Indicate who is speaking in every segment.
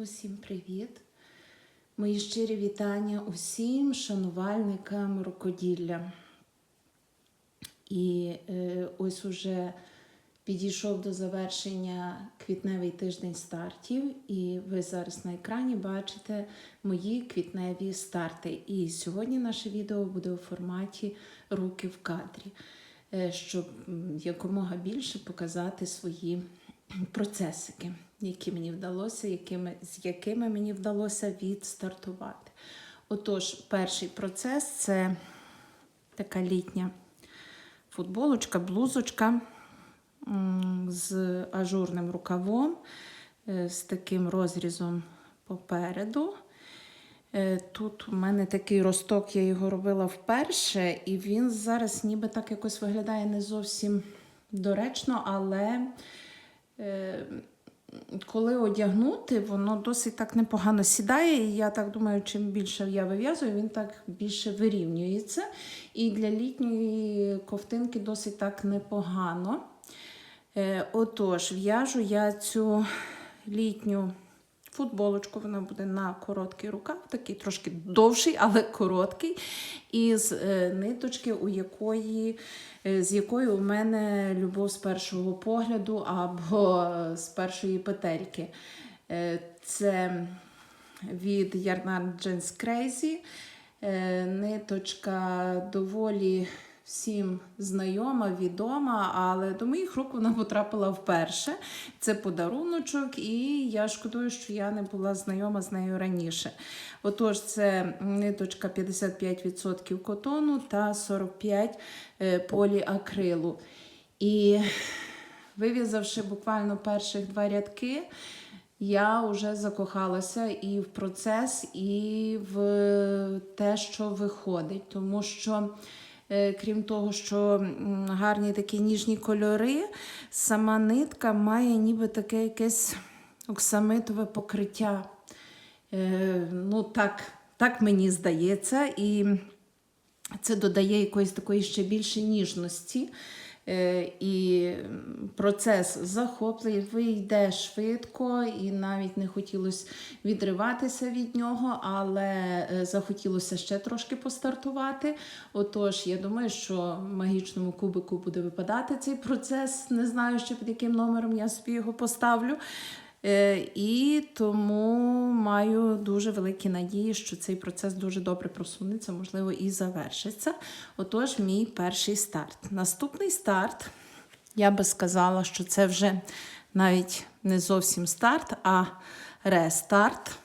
Speaker 1: Усім привіт! Мої щирі вітання усім шанувальникам рукоділля. І е, ось уже підійшов до завершення квітневий тиждень стартів, і ви зараз на екрані бачите мої квітневі старти. І сьогодні наше відео буде у форматі руки в кадрі, е, щоб якомога більше показати свої процесики, які мені вдалося, якими, з якими мені вдалося відстартувати. Отож, перший процес це така літня футболочка, блузочка з ажурним рукавом, е, з таким розрізом попереду. Е, Тут у мене такий росток, я його робила вперше, і він зараз ніби так якось виглядає не зовсім доречно, але е, коли одягнути, воно досить так непогано сідає. І я так думаю, чим більше я вив'язую, він так більше вирівнюється. І для літньої ковтинки досить так непогано. Е, Отож, в'яжу я цю літню футболочку, вона буде на короткий рукав, такий трошки довший, але короткий. І з е, ниточки, у якої, е, з якою у мене любов з першого погляду або е, з першої петельки. Це від Yarn Jeans Crazy. Ниточка доволі всім знайома, відома, але до моїх рук вона потрапила вперше. Це подаруночок, і я шкодую, що я не була знайома з нею раніше. Отож, це ниточка 55% котону та 45% е, поліакрилу. І вив'язавши буквально перших два рядки, я вже закохалася і в процес, і в те, що виходить. Тому що, е, крім того, що гарні такі ніжні кольори, сама нитка має ніби таке якесь оксамитове покриття. Е, Ну, так, так мені здається. І це додає якоїсь такої ще більше ніжності. Е, І процес захопливий, йде швидко, і навіть не хотілося відриватися від нього, але е, захотілося ще трошки постартувати. Отож, я думаю, що магічному кубику буде випадати цей процес. Не знаю, ще під яким номером я собі його поставлю. Е, І тому маю дуже великі надії, що цей процес дуже добре просунеться, можливо, і завершиться. Отож, мій перший старт. Наступний старт, я би сказала, що це вже навіть не зовсім старт, а рестарт.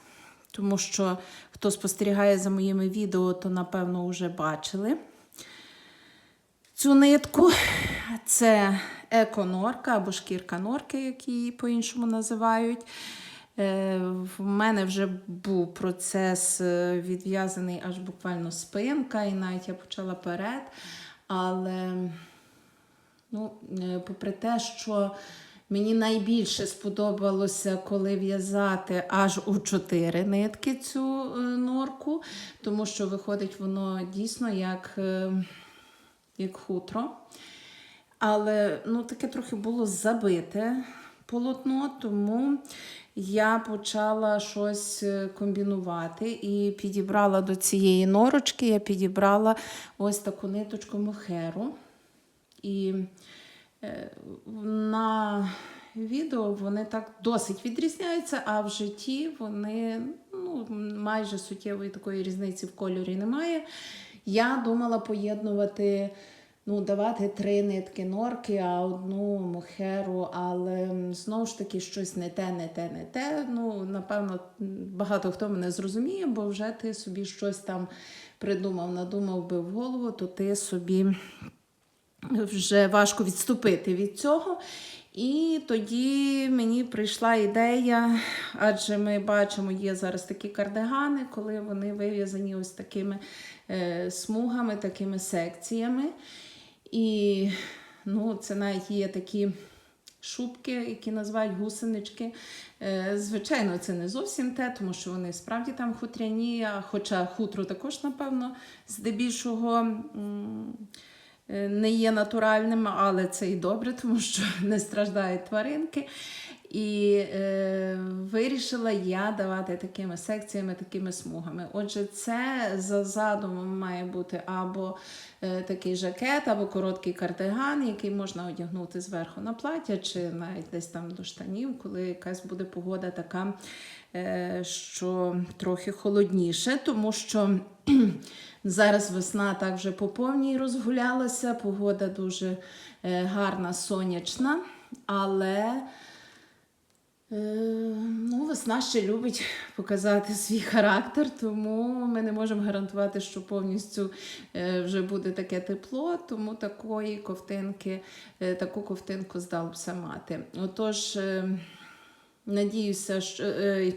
Speaker 1: Тому що хто спостерігає за моїми відео, то напевно вже бачили цю нитку. Це еконорка або шкірка норки, як її по-іншому називають. Е, В мене вже був процес е, відв'язаний аж буквально спинка, і навіть я почала перед. Але ну, е, попри те, що мені найбільше сподобалося, коли в'язати аж у чотири нитки цю норку, тому що виходить воно дійсно як, як хутро. Але ну, таке трохи було забите полотно, тому я почала щось е, комбінувати і підібрала до цієї норочки, я підібрала ось таку ниточку мохеру. І е, на відео вони так досить відрізняються, а в житті вони ну, майже суттєвої такої різниці в кольорі немає. Я думала поєднувати ну, давати три нитки норки, а одну мохеру, але знову ж таки щось не те, не те, не те. Ну, напевно, багато хто мене зрозуміє, бо вже ти собі щось там придумав, надумав би в голову, то ти собі вже важко відступити від цього. І тоді мені прийшла ідея, адже ми бачимо, є зараз такі кардигани, коли вони вив'язані ось такими е, смугами, такими секціями. І ну, це навіть є такі шубки, які називають гусенички. Е, Звичайно, це не зовсім те, тому що вони справді там хутряні, хоча хутро також, напевно, здебільшого. е, Не є натуральним, але це і добре, тому що не страждають тваринки. І е, вирішила я давати такими секціями, такими смугами. Отже, це за задумом має бути або е, такий жакет, або короткий кардиган, який можна одягнути зверху на плаття, чи навіть десь там до штанів, коли якась буде погода така, е, що трохи холодніше, тому що зараз весна так вже по повній розгулялася, погода дуже е, гарна, сонячна, але. Е, Ну, весна ще любить показати свій характер, тому ми не можемо гарантувати, що повністю е, вже буде таке тепло, тому такої ковтинки, е, таку ковтинку здалося мати. Отож, надіюся, що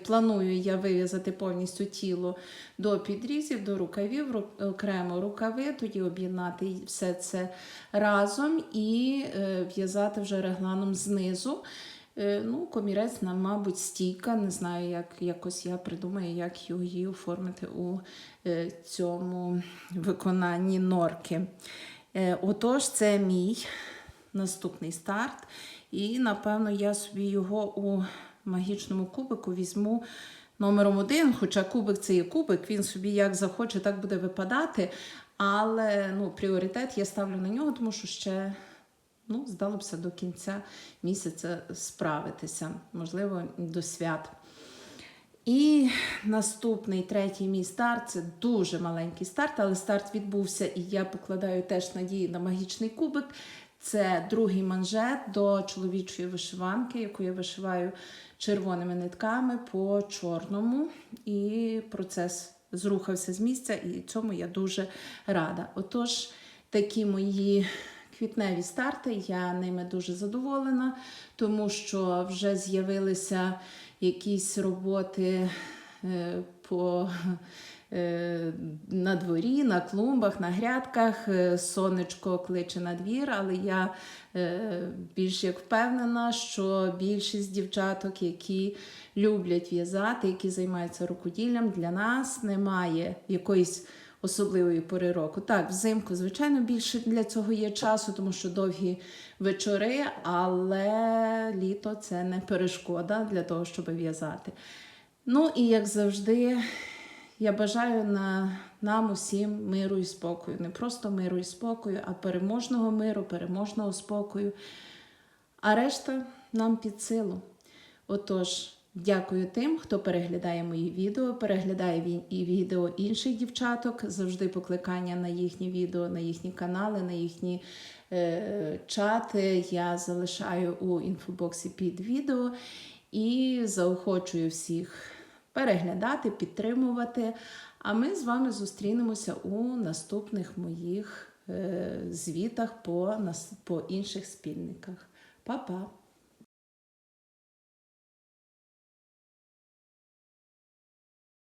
Speaker 1: планую я вив'язати повністю тіло до підрізів, до рукавів, окремо рукави, тоді об'єднати все це разом і в'язати вже регланом знизу. Е, Ну, комірець мабуть, стійка. Не знаю, як якось я придумаю, як її оформити у е, цьому виконанні норки. Е, Отож, це мій наступний старт. І, напевно, я собі його у магічному кубику візьму номером один. Хоча кубик це є кубик, він собі як захоче, так буде випадати. Але ну, пріоритет я ставлю на нього, тому що ще ну, здалося до кінця місяця справитися, можливо, до свят. І наступний третій мій старт це дуже маленький старт, але старт відбувся, і я покладаю теж надії на магічний кубик. Це другий манжет до чоловічої вишиванки, яку я вишиваю червоними нитками по чорному. І процес зрухався з місця, і цьому я дуже рада. Отож, такі мої квітневі старти, я ними дуже задоволена, тому що вже з'явилися якісь роботи е, по е, на дворі, на клумбах, на грядках. Е, Сонечко кличе на двір, але я більш як впевнена, що більшість дівчаток, які люблять в'язати, які займаються рукоділлям, для нас немає якоїсь особливої пори року. Так, взимку, звичайно, більше для цього є часу, тому що довгі вечори, але літо це не перешкода для того, щоб в'язати. Ну і як завжди, я бажаю на, нам усім миру і спокою. Не просто миру і спокою, а переможного миру, переможного спокою. А решта нам під силу. Отож, дякую тим, хто переглядає мої відео, переглядає і відео інших дівчаток. Завжди покликання на їхні відео, на їхні канали, на їхні е, чати. Я залишаю у інфобоксі під відео і заохочую всіх переглядати, підтримувати. А ми з вами зустрінемося у наступних моїх е, звітах по, по інших спільниках. Па-па!